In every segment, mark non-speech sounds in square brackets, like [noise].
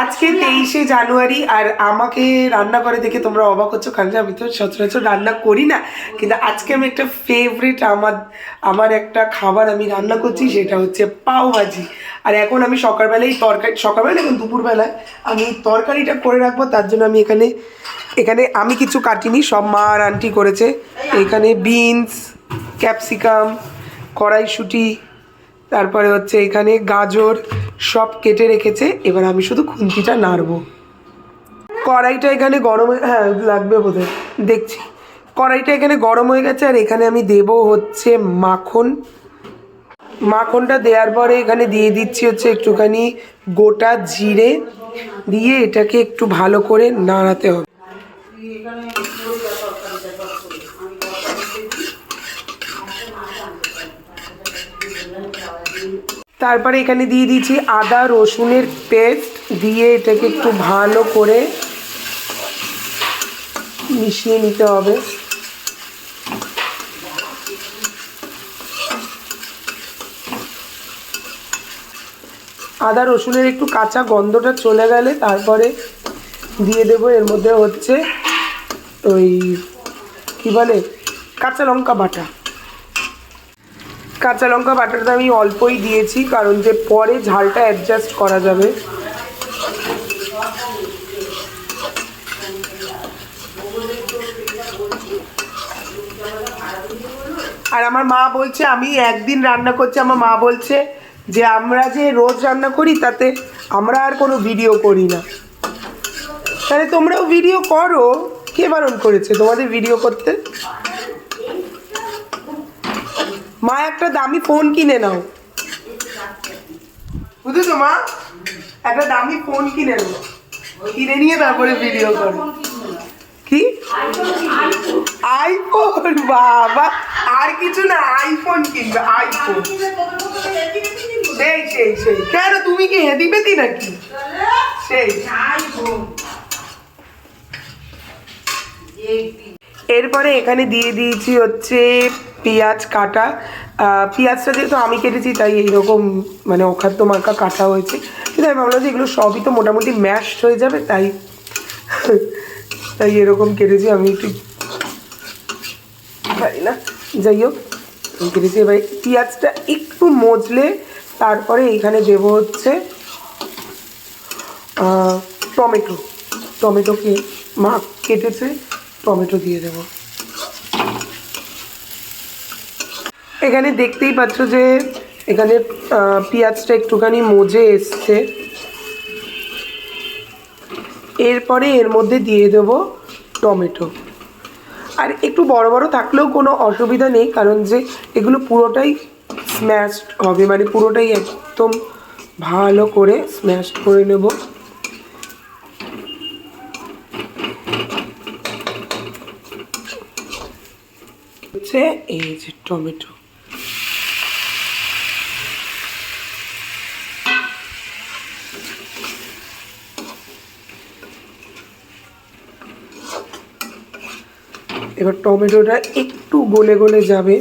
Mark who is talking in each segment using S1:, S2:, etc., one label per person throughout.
S1: আজকে তেইশে জানুয়ারি আর আমাকে রান্না করে দেখে তোমরা অবাক হচ্ছ কারণ আমি তো সচরাচর রান্না করি না। কিন্তু আজকে আমি একটা ফেভারিট আমার আমার একটা খাবার আমি রান্না করছি সেটা হচ্ছে পাও ভাজি। আর এখন আমি সকালবেলায় তরকারি সকালবেলা এখন দুপুরবেলায় আমি তরকারিটা করে রাখব তার জন্য আমি এখানে এখানে আমি কিছু কাটিনি সব মা আর আন্টি করেছে। এখানে বিনস ক্যাপসিকাম কড়াইশুঁটি তারপরে হচ্ছে এখানে গাজর সব কেটে রেখেছে, এবার আমি শুধু খুন্তিটা নাড়বো। কড়াইটা এখানে গরম হয়ে, লাগবে বোধহয়। দেখছি। কড়াইটা এখানে গরম হয়ে গেছে, আর এখানে আমি দেব হচ্ছে মাখন। মাখনটা দেওয়ার পরে এখানে দিয়ে দিচ্ছি হচ্ছে একটুখানি গোটা জিরে। দিয়ে এটাকে একটু ভালো করে নাড়াতে হবে। তারপরে এখানে দিয়ে দিয়েছি আদা রসুনের পেস্ট দিয়ে এটাকে একটু ভালো করে মিশিয়ে নিতে হবে। আদা রসুনের একটু কাঁচা গন্ধটা চলে গেলে তারপরে দিয়ে দেবো, এর মধ্যে হচ্ছে ওই কি বলে, কাঁচা লঙ্কা বাটা। কাঁচা লঙ্কা বাটাটা আমি অল্পই দিয়েছি, কারণ যে পরে ঝালটা অ্যাডজাস্ট করা যাবে। আর আমার মা বলছে, আমি একদিন রান্না করছি, আমার মা বলছে যে আমরা যে রোজ রান্না করি, তাতে আমরা আর কোনো ভিডিও করি না। তাহলে তোমরাও ভিডিও করো, কে বারণ করেছে? তোমাদের ভিডিও করতে? মা, একটা দামি ফোন কিনে নাও। বুঝেছ মা? একটা দামি ফোন কিনে নাও। কিনে নিয়ে তারপরে ভিডিও করো। কি? আইফোন বাবা। আর কিছু না আইফোন কিনবে আইফোন সেই সেই সেই। কেন, তুমি কি হেদি পেতি নাকি? সেই। এরপরে এখানে দিয়ে দিয়েছি হচ্ছে পেঁয়াজ কাটা পেঁয়াজটা যেহেতু আমি কেটেছি, তাই এইরকম মানে অখাদ্য মার্কা কাটা হয়েছে। কিন্তু আমি ভাবলাম যে এগুলো সবই তো মোটামুটি ম্যাশ হয়ে যাবে, তাই [laughs] তাই এরকম কেটেছি আমি একটু। জানি না, যাই হোক কেটেছি। এবার পেঁয়াজটা একটু মজলে তারপরে এইখানে দেবো হচ্ছে টমেটো। টমেটোকে মা কেটেছে, টমেটো দিয়ে দেব। এখানে দেখতেই পাচ্ছ যে এখানে পেঁয়াজটা একটুখানি মজে এসছে। এরপরে এর মধ্যে দিয়ে দেব টমেটো। আর একটু বড় বড় থাকলেও কোনো অসুবিধা নেই, কারণ যে এগুলো পুরোটাই স্ম্যাশড হবে মানে পুরোটাই একদম ভালো করে স্ম্যাশ করে নেব। হচ্ছে এই যে টমেটো। এবার টমেটোটা একটু গলে গলে যাবে।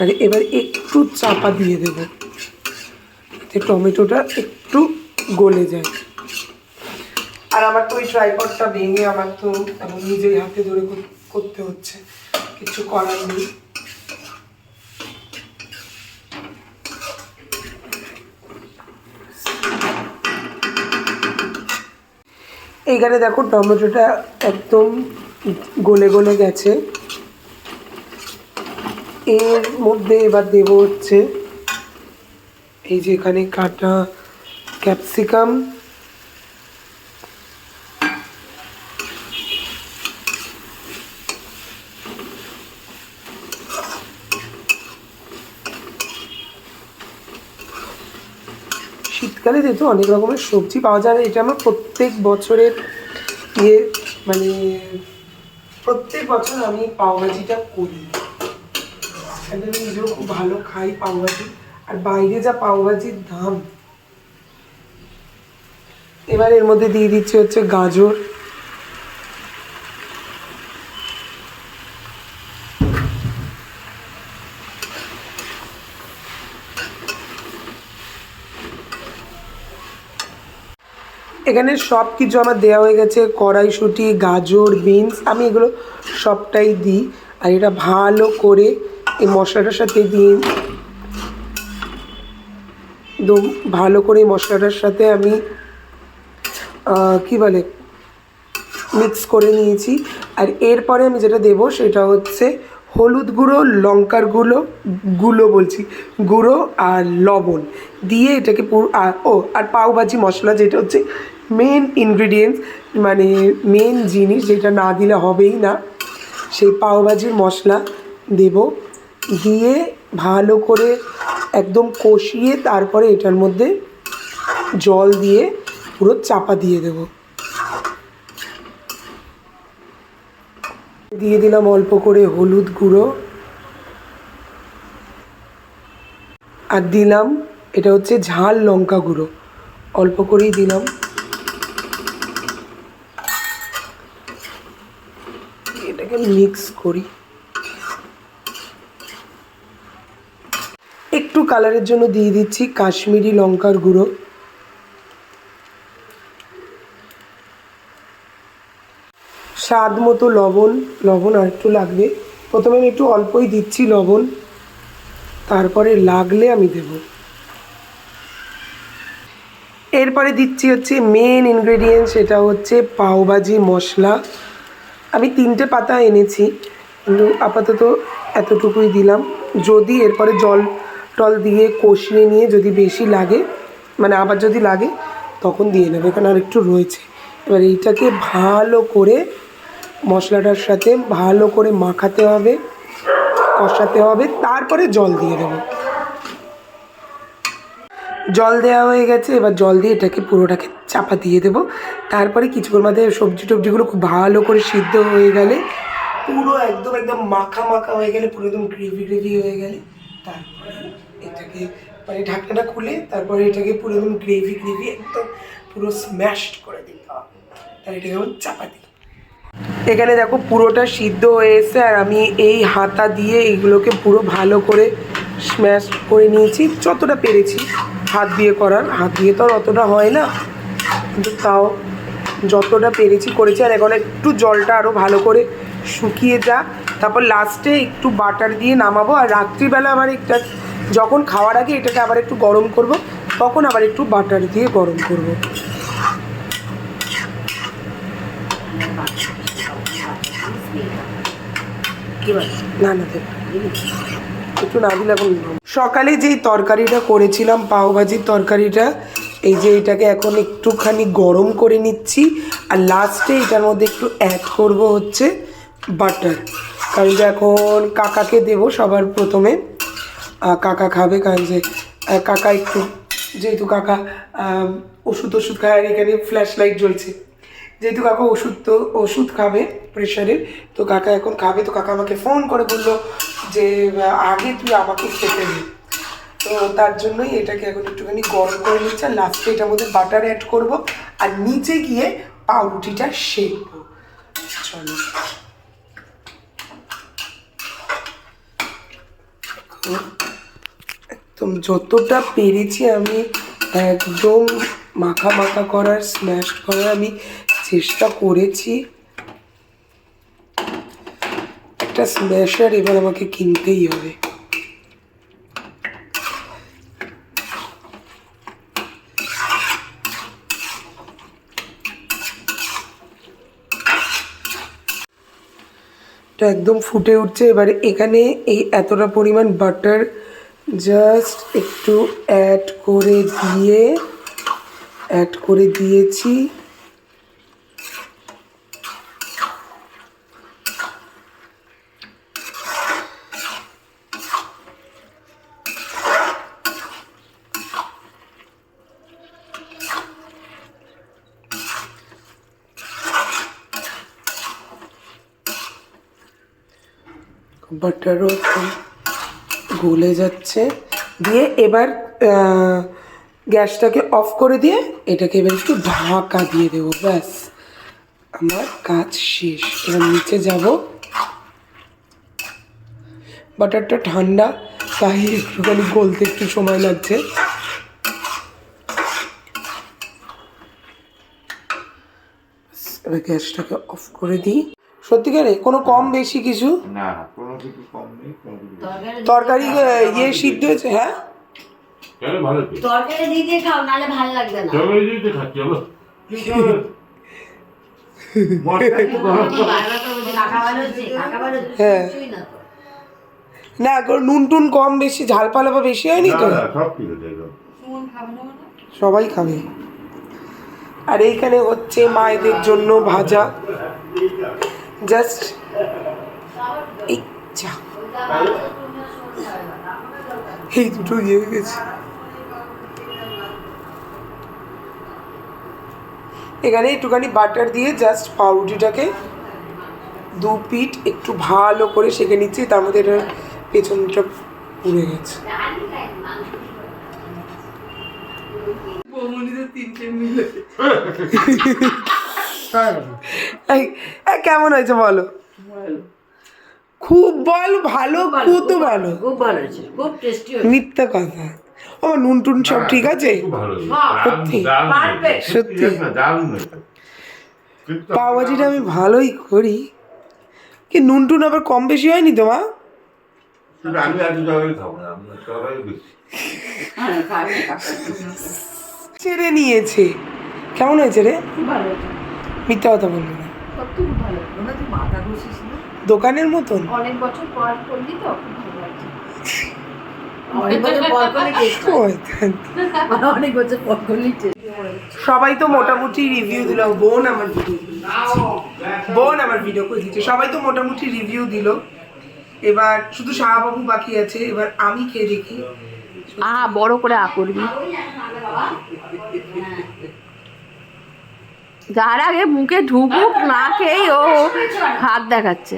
S1: আর এবার একটু চাপা দিয়ে দেবো। যাতে টমেটোটা একটু গলে যায়। আর আমার তো ওই ট্রাইপডটা ভেঙে আমার তো নিজেই হাতে ধরে করতে হচ্ছে। কিছু করার নেই। এইখানে দেখো টমেটোটা একদম গলে গলে গেছে। এর মধ্যে এবার দেব হচ্ছে এই যে এখানে কাটা ক্যাপসিকাম। শীতকালে যেহেতু অনেক রকমের সবজি পাওয়া যায় এটা আমার প্রত্যেক বছরের ইয়ে মানে প্রত্যেক বছর আমি পাওভাজিটা করি। আমি নিজেও খুব ভালো খাই পাওভাজি। আর বাইরে যা পাওভাজির দাম, এবার এর মধ্যে দিয়ে দিচ্ছি হচ্ছে গাজর। এখানে সব কিছু আমার দেওয়া হয়ে গেছে, কড়াইশুঁটি, গাজর, বিনস, আমি এগুলো সবটাই দিই। আর এটা ভালো করে এই মশলাটার সাথে দিই একদম ভালো করে মশলাটার সাথে আমি কি বলে, মিক্স করে নিয়েছি। আর এরপরে আমি যেটা দেবো সেটা হচ্ছে হলুদ গুঁড়ো, লঙ্কার গুঁড়ো গুঁড়ো বলছি, গুঁড়ো আর লবণ। দিয়ে এটাকে পুরো ও, আর পাওভাজি মশলা যেটা হচ্ছে মেন ইনগ্রিডিয়েন্টস মানে মেন জিনিস যেটা না দিলে হবেই না, সেই পাওভাজির মশলা দেব। দিয়ে ভালো করে একদম কষিয়ে তারপরে এটার মধ্যে জল দিয়ে পুরো চাপা দিয়ে দেবো। দিয়ে দিলাম অল্প করে হলুদ গুঁড়ো। আর দিলাম, এটা হচ্ছে ঝাল লঙ্কা গুঁড়ো। অল্প করেই দিলাম এটাকে মিক্স করি। একটু কালারের জন্য দিয়ে দিচ্ছি কাশ্মীরি লঙ্কার গুঁড়ো। স্বাদ মতো লবণ লবণ আর একটু লাগবে। প্রথমে আমি একটু অল্পই দিচ্ছি লবণ। তারপরে লাগলে আমি দেব। এরপরে দিচ্ছি হচ্ছে মেন ইনগ্রেডিয়েন্ট সেটা হচ্ছে পাওভাজি মশলা। আমি তিনটে পাতা এনেছি, কিন্তু আপাতত এতটুকুই দিলাম। যদি এরপরে জল টল দিয়ে কষিয়ে নিয়ে যদি বেশি লাগে মানে আবার যদি লাগে, তখন দিয়ে নেবে, এখানে আর একটু রয়েছে। এবার এইটাকে ভালো করে মশলাটার সাথে ভালো করে মাখাতে হবে, কষাতে হবে, তারপরে জল দিয়ে দেবো। জল দেওয়া হয়ে গেছে, এবার জল দিয়ে এটাকে পুরোটাকে চাপা দিয়ে দেবো। তারপরে কিছুক্ষণ মধ্যে সবজি টবজিগুলো খুব ভালো করে সিদ্ধ হয়ে গেলে, পুরো একদম একদম মাখা মাখা হয়ে গেলে, পুরো একদম গ্রেভি গ্রেভি হয়ে গেলে, তারপরে এটাকে মানে ঢাকনাটা খুলে তারপরে এটাকে পুরো একদম গ্রেভি গ্রেভি একদম পুরো স্ম্যাশড করে দিতে হবে। তাই এটাকে যেমন চাপা দিই। এখানে দেখো পুরোটা সিদ্ধ হয়ে এসে আর আমি এই হাতা দিয়ে এইগুলোকে পুরো ভালো করে স্ম্যাশ করে নিয়েছি, যতটা পেরেছি। হাত দিয়ে করার। হাত দিয়ে তো আর অতটা হয় না। কিন্তু তাও যতটা পেরেছি করেছি। আর এখন একটু জলটা আরও ভালো করে শুকিয়ে যাক তারপর লাস্টে একটু বাটার দিয়ে নামাবো। আর রাত্রিবেলা আবার একটা যখন খাওয়ার আগে এটাকে আবার একটু গরম করব তখন আবার একটু বাটার দিয়ে গরম করব। না না দেখ। একটু না দিলে এখন সকালে যেই তরকারিটা করেছিলাম পাওভাজির তরকারিটা, এই যে এটাকে এখন একটুখানি গরম করে নিচ্ছি। আর লাস্টে এটার মধ্যে একটু অ্যাড করব হচ্ছে বাটার কারণ যে এখন কাকাকে দেব সবার প্রথমে। কাকা খাবে কারণ যে কাকা একটু, যেহেতু কাকা ওষুধ ওষুধ খায় আর এখানে ফ্ল্যাশ লাইট জ্বলছে। যেহেতু কাকা ওষুধ তো, ওষুধ খাবে প্রেশারের তো কাকা এখন খাবে। তো কাকা আমাকে ফোন করে বলল যে আগে তুই আমাকে খেতে দে। তো তার জন্যই এটাকে এখন একটুখানি গরম করে নিচ্ছে, আর লাস্টে এটার মধ্যে বাটার অ্যাড করব, আর নিচে গিয়ে পাউরুটিটা সেকবো। চলো। একদম যতটা পেরেছি আমি একদম মাখা মাখা করার স্ম্যাশ করার আমি চেষ্টা করেছি। একটা স্ম্যাশার এবার আমাকে কিনতেই হবে। এটা একদম ফুটে উঠছে, এবারে এখানে এই এতটা পরিমাণ বাটার জাস্ট একটু অ্যাড করে দিয়ে অ্যাড করে দিয়েছি। বাটারও গলে যাচ্ছে। দিয়ে এবার গ্যাসটাকে অফ করে দিয়ে এটাকে এবার একটু ঢাকা দিয়ে দেবো। ব্যাস, আমার কাজ শেষ। এবার নিচে যাব। বাটারটা ঠান্ডা, তাই একটুখানি গলতে একটু সময় লাগছে। গ্যাসটাকে অফ করে দিই। সত্যিকারে কোনো কম বেশি কিছু?
S2: না
S1: তরকারি ইয়ে সিদ্ধ হয়েছে হ্যাঁ
S3: তরকারি দিয়ে দিয়ে খাও নাহলে ভালো লাগবে না
S2: চলো এই খাচ্ছি চলো মশলা একটু গরম করো।
S3: বারবার তো বলছে, কাকা ভালো হচ্ছে কাকা ভালো হচ্ছে
S1: হ্যাঁ।
S3: না
S1: নুন টুন কম বেশি ঝাল পালাপা বেশি হয়নি তো?
S2: না, না, সব ঠিক আছে একদম।
S1: সবাই খাবে। আর এইখানে হচ্ছে মায়েদের জন্য ভাজা। জাস্ট যা এই দুটো ইয়ে হয়ে গেছে। এখানে একটুখানি বাটার দিয়ে জাস্ট পাউরুটিটাকে দু পিঠ একটু ভালো করে সেঁকে নিচ্ছি তার মধ্যে এটা পেছনটা পুড়ে গেছে। কেমন হয়েছে বলো? খুব বল ভালো খুব ভালো
S3: খুব ভালো হয়েছে খুব টেস্টি হয়েছে।
S1: মিথ্যা কথা। ও নুন টুন সব ঠিক আছে? সত্যি? সত্যি? পাওভাজিটা আমি ভালোই করি। কি নুন টুন আবার কম বেশি হয়নি তো মা?
S3: হ্যাঁ।
S1: ছেড়ে নিয়েছে। কেমন হয়েছে রে? মিথ্যা কথা বলব না।
S3: সত্যি খুব ভালো। মাথা ঘুষিস না?
S1: দোকানের মতন?
S4: অনেক বছর পর করলি তো
S1: সবাই তো মোটামুটি রিভিউ দিল। বোন আমার ভিডিও বোন আমার ভিডিও করে দিচ্ছে। সবাই তো মোটামুটি রিভিউ দিল। এবার শুধু শাহবাবু বাকি আছে। এবার আমি খেয়ে দেখি।
S4: আ বড় করে আ করবি। যার আগে মুখে ঢুকুক না খেয়েই ও হাত দেখাচ্ছে।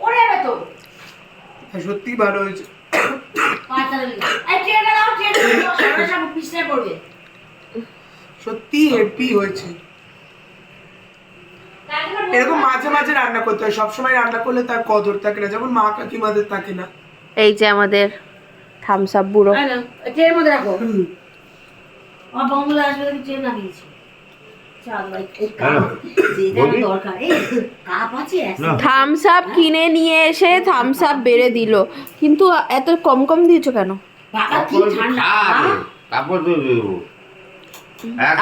S3: ওরে যাবে তো।
S1: হ্যাঁ, ভালো হয়েছে। সত্যি হয়েছে। এরকম মাঝে মাঝে রান্না করতে হয় সবসময় রান্না করলে তার কদর থাকে না যেমন মা কাকিমাদের থাকে না।
S4: এই যে আমাদের থামস আপ বুড়ো।
S3: ট্রেনের মধ্যে রাখো। আমার বন্ধুরা আসবে ট্রেন লাগিয়েছি।
S4: থামস আপ কিনে নিয়ে এসে থামস আপ বেড়ে দিল। কিন্তু এত কম কম দিয়েছ কেন?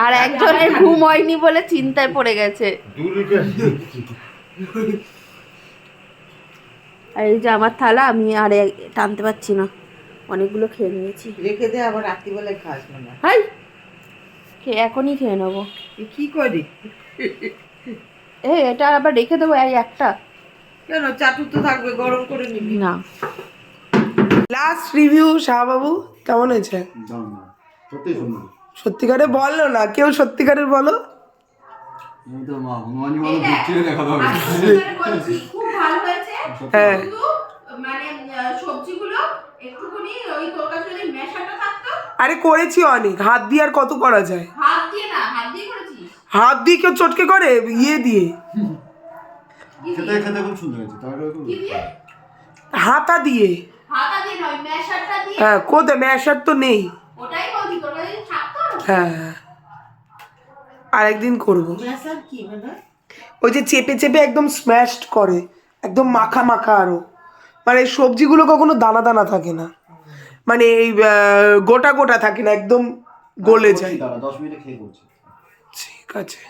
S4: আর একজনের ঘুম হয়নি বলে চিন্তায় পড়ে গেছে। আর এই যে আমার থালা আমি আর টানতে পারছি না। অনেকগুলো খেয়ে নিয়েছি।
S5: রেখে দে আবার রাত্রিবেলায় খাস না।
S4: হাই! এখনই খেয়ে নেব।
S5: কি করি?
S4: এ এটা আবার রেখে দেবো এই একটা।
S5: কেন? চাটু তো থাকবে গরম করে নিবি।
S4: না।
S1: লাস্ট রিভিউ শাহবাবু কেমন হয়েছে? সত্যিকারে বলো না? কেউ সত্যিকারের বলো? হ্যাঁ।
S6: মানে সবজিগুলো একটুখানি ওই তরকারি যদি মেশাটা থাকতো
S1: আরে করেছি অনেক। হাত দিয়ে আর কত করা যায়?
S6: হাত দিয়ে না হাত দিয়ে করেছিস?
S1: হাত দিয়ে কেউ চটকে করে? ইয়ে দিয়ে।
S7: খেতে খেতে খুব সুন্দর হয়েছে তাহলে খুব
S6: কি দিয়ে?
S1: হাতা দিয়ে।
S6: হাতা দিয়ে নয় মেশাটা দিয়ে।
S1: হ্যাঁ কোথায় ম্যাশার তো নেই।
S6: ওটাই বলছি তরকারি যদি থাকতো
S1: হ্যাঁ আরেকদিন করব।
S3: কি মানে?
S1: ওই যে চেপে চেপে একদম স্ম্যাশড করে। একদম মাখা মাখা আরও। মানে সবজিগুলো কখনো দানা দানা থাকে না। মানে এই গোটা গোটা থাকে না একদম গলে যায়
S7: করছি
S1: ঠিক আছে।